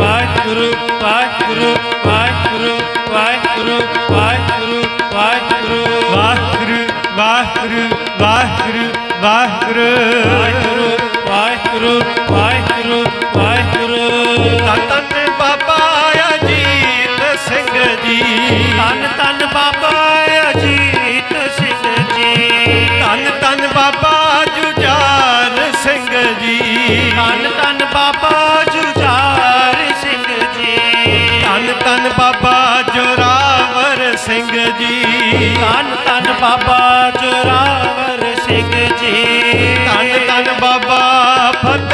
ਵਾਹਿਗੁਰੂ ਵਾਹਿਗੁਰੂ ਵਾਹਿਗੁਰੂ ਵਾਹਿਗੁਰੂ ਵਾਹਿਗੁਰੂ ਵਾਹਿਗੁਰੂ। ਵਾਹਿਗੁਰੂ ਵਾਹਿਗੁਰੂ ਵਾਹਿਗੁਰੂ ਵਾਹਿਗੁਰੂ। ਵਾਹਿਗੁਰੂ ਵਾਹਿਗੁਰੂ ਵਾਹਿਗੁਰੂ ਧੰਨ ਧੰਨ ਬਾਬਾ ਅਜੀਤ ਸਿੰਘ ਜੀ। ਧੰਨ ਧੰਨ ਬਾਬਾ ਅਜੀਤ ਸਿੰਘ ਜੀ। ਧੰਨ ਧੰਨ ਬਾਬਾ ਜੁਝਾਰ ਸਿੰਘ ਜੀ। ਧੰਨ ਧੰਨ ਬਾਬਾ ਧੰਨ ਧੰਨ ਬਾਬਾ ਜੋਰਾਵਰ ਸਿੰਘ ਜੀ। ਧੰਨ ਧੰਨ ਬਾਬਾ ਫਤਿਹ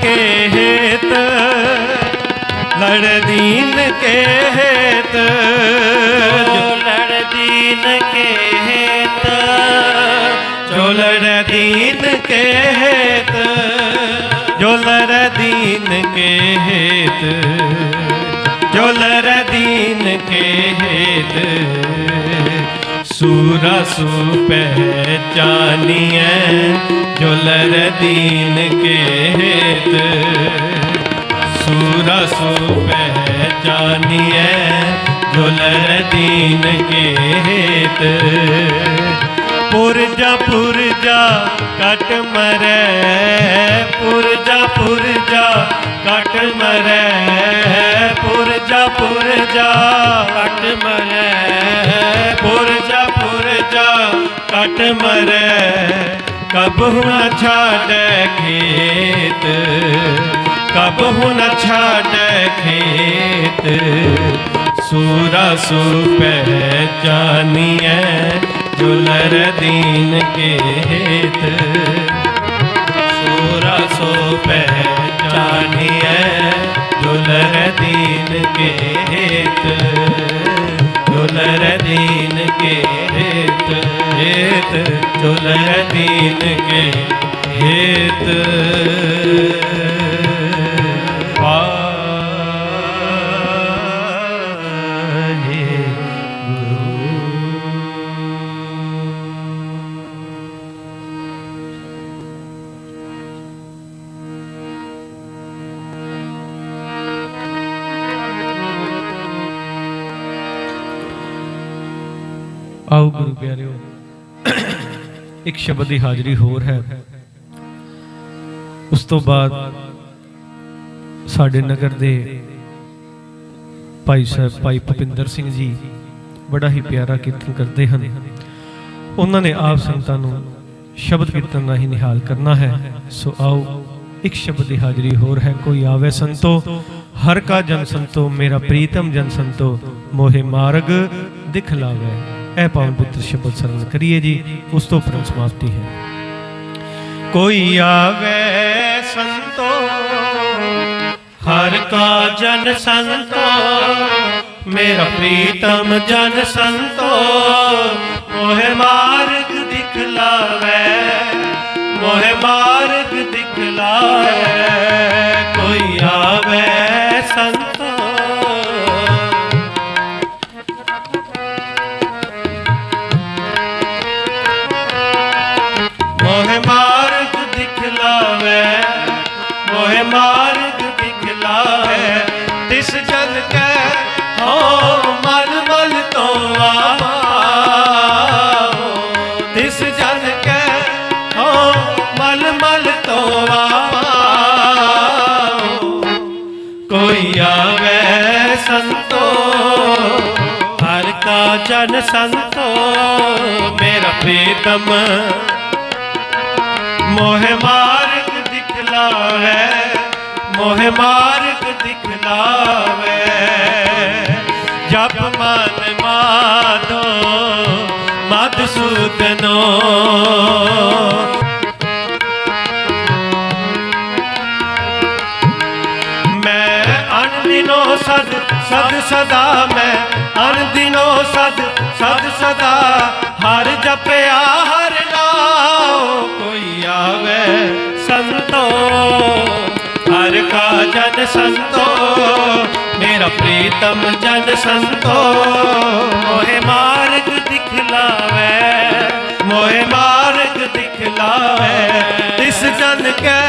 ਕੇਹਤ ਲੜਦੀਨ ਕੇਹਤ ਜੋ ਲੜਦੀਨ ਕੇਹਤ ਜੋ ਲੜਦੀਨ ਕੇਹਤ ਜੋ दीन के हेत। सूरसु पहचानिए झुलर दीन के हेत। सूरसु पहचानिए झुलर दीन के हेत। पुरजा पुरजा कट मरे, पुरजा पुरजा कट मरे। ਪੁਰਜਾ ਪੁਰਜਾ ਕਟ ਮਰੈ ਪੁਰਜਾ ਪੁਰਜਾ ਕਟ ਮਰੈ ਕਬਹੁ ਨ ਛਾੜੈ ਖੇਤ ਕਬਹੁ ਨ ਛਾੜੈ ਖੇਤ ਸੂਰਾ ਸੂ ਪਹਿਚਾਨੀਐ ਜੁਲਰ ਦੀਨ ਕੇ ਸੂਰਾ ਸੋ ਪਹਿਚਾਨੀਐ ਜੁਲਰ ਦੀਨ ਕੇ ਹੇਤ ਜੁਲਰ ਦੀਨ ਕੇ ਹੇਤ ਹੇਤ ਜੁਲਰ ਦੀਨ ਕੇ ਹੇਤ ਆਓ ਗੁਰੂ ਪਿਆਰਿਓ, ਇੱਕ ਸ਼ਬਦ ਦੀ ਹਾਜ਼ਰੀ ਹੋਰ ਹੈ। ਉਸ ਤੋਂ ਬਾਅਦ ਸਾਡੇ ਨਗਰ ਦੇ ਭਾਈ ਸਾਹਿਬ ਭਾਈ ਭੁਪਿੰਦਰ ਸਿੰਘ ਜੀ ਬੜਾ ਹੀ ਪਿਆਰਾ ਕੀਰਤਨ ਕਰਦੇ ਹਨ। ਉਹਨਾਂ ਨੇ ਆਪ ਸੰਗਤਾਂ ਨੂੰ ਸ਼ਬਦ ਕੀਰਤਨ ਰਾਹੀਂ ਨਿਹਾਲ ਕਰਨਾ ਹੈ। ਸੋ ਆਓ, ਇੱਕ ਸ਼ਬਦ ਦੀ ਹਾਜ਼ਰੀ ਹੋਰ ਹੈ। ਕੋਈ ਆਵੇ ਸੰਤੋ, ਹਰ ਕਾ ਜਨ ਸੰਤੋ, ਮੇਰਾ ਪ੍ਰੀਤਮ ਜਨ ਸੰਤੋ, ਮੋਹਿ ਮਾਰਗ ਦਿਖਲਾਵੇ। ਇਹ ਪਾਵਨ ਪੁੱਤਰ ਸ਼ਬਦ ਸਰਵਣ ਕਰੀਏ ਜੀ, ਉਸ ਤੋਂ ਪਰਮ ਸਮਾਪਤੀ ਹੈ। ਕੋਈ ਆਵੇ ਸੰਤੋ, ਹਰ ਕਾ ਜਨ ਸੰਤੋ, ਮੇਰਾ ਪ੍ਰੀਤਮ ਜਨ ਸੰਤੋ, ਮੋਹਿ ਮਾਰਗ ਦਿਖਲਾਵੇ ਮੋਹਿ ਮਾਰਗ ਦਿਖਲਾਵੇ ਜਨ ਸੰਤੋ ਮੇਰਾ ਪ੍ਰੀਤਮ। ਮੋਹਿ ਮਾਰਗ ਦਿਖਲਾਵੇ ਮੋਹਿ ਮਾਰਗ ਦਿਖਲਾਵੇ। ਜਪ ਮਨ ਮਾਧੋ ਮਧਸੂਦਨੋ ਸਦ ਸਦਾ ਮੈਂ ਹਰ ਦਿਨੋ ਸਦ ਸਦ ਸਦਾ ਹਰ ਜਪਿਆ, ਹਰ ਨਾਉ ਕੋਈ ਆਵੇ ਸੰਤੋ, ਹਰ ਕਾ ਜਨ ਸੰਤੋ, ਮੇਰਾ ਪ੍ਰੀਤਮ ਜਨ ਸੰਤੋ। ਮੋਹਿ ਮਾਰਗ ਦਿਖਲਾਵੇ ਮੋਹਿ ਮਾਰਗ ਦਿਖਲਾਵੇ ਤਿਸ ਜਨ ਕੈ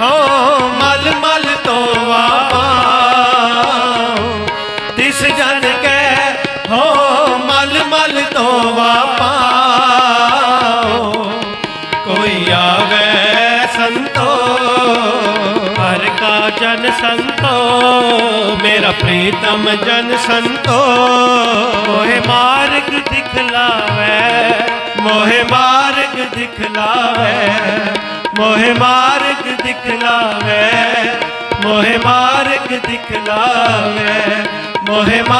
ਹੋ ਮਲ ਮਲ ਮਲ ਮਲ ਤੋਂ ਵਾਪਾਂ ਕੋਈ ਆਵੇ ਸੰਤੋ, ਹਰ ਕਾ ਜਨ ਸੰਤੋ, ਮੇਰਾ ਪ੍ਰੀਤਮ ਜਨ ਸੰਤੋ। ਮੋਹਿ ਮਾਰਗ ਦਿਖਲਾਵੇ, ਮੋਹਿ ਮਾਰਗ ਦਿਖਲਾਵੇ, ਮੋਹਿ ਮਾਰਗ ਦਿਖਲਾਵੇ, ਮੋਹਿ ਮਾਰਗ ਦਿਖਲਾਵੇ, ਮੋਹਿ ਮਾ-